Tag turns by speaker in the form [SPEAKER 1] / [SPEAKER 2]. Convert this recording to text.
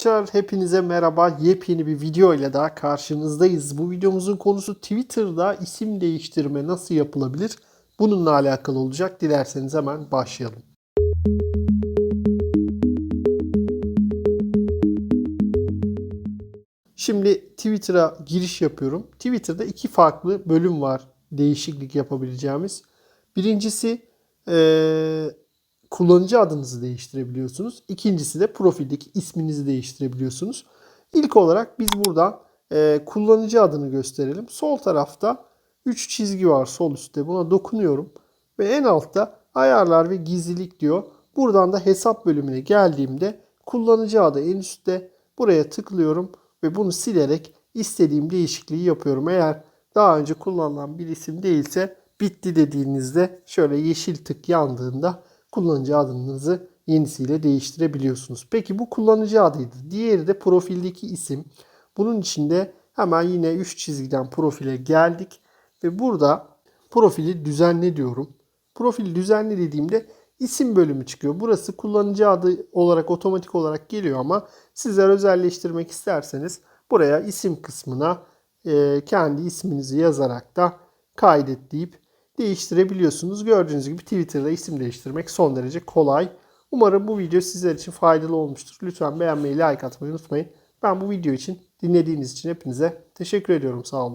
[SPEAKER 1] Arkadaşlar hepinize merhaba. Yepyeni bir video ile daha karşınızdayız. Bu videomuzun konusu Twitter'da isim değiştirme nasıl yapılabilir? Bununla alakalı olacak. Dilerseniz hemen başlayalım. Şimdi Twitter'a giriş yapıyorum. Twitter'da iki farklı bölüm var değişiklik yapabileceğimiz. Birincisi eee, kullanıcı adınızı değiştirebiliyorsunuz. İkincisi de profildeki isminizi değiştirebiliyorsunuz. İlk olarak biz buradan eee, kullanıcı adını gösterelim. Sol tarafta 3 çizgi var sol üstte. Buna dokunuyorum. Ve en altta ayarlar ve gizlilik diyor. Buradan da hesap bölümüne geldiğimde kullanıcı adı en üstte. Buraya tıklıyorum ve bunu silerek istediğim değişikliği yapıyorum. Eğer daha önce kullanılan bir isim değilse bitti dediğinizde şöyle yeşil tık yandığında kullanıcı adınızı yenisiyle değiştirebiliyorsunuz. Peki bu kullanıcı adıydı. Diğeri de profildeki isim. Bunun içinde hemen yine 3 çizgiden profile geldik ve burada profili düzenle diyorum. Profil düzenle dediğimde isim bölümü çıkıyor. Burası kullanıcı adı olarak otomatik olarak geliyor ama sizler özelleştirmek isterseniz buraya isim kısmına e, kendi isminizi yazarak da kaydet deyip değiştirebiliyorsunuz. Gördüğünüz gibi Twitter'da isim değiştirmek son derece kolay. Umarım bu video sizler için faydalı olmuştur. Lütfen beğenmeyi, like atmayı unutmayın. Ben bu video için dinlediğiniz için hepinize teşekkür ediyorum. Sağ olun.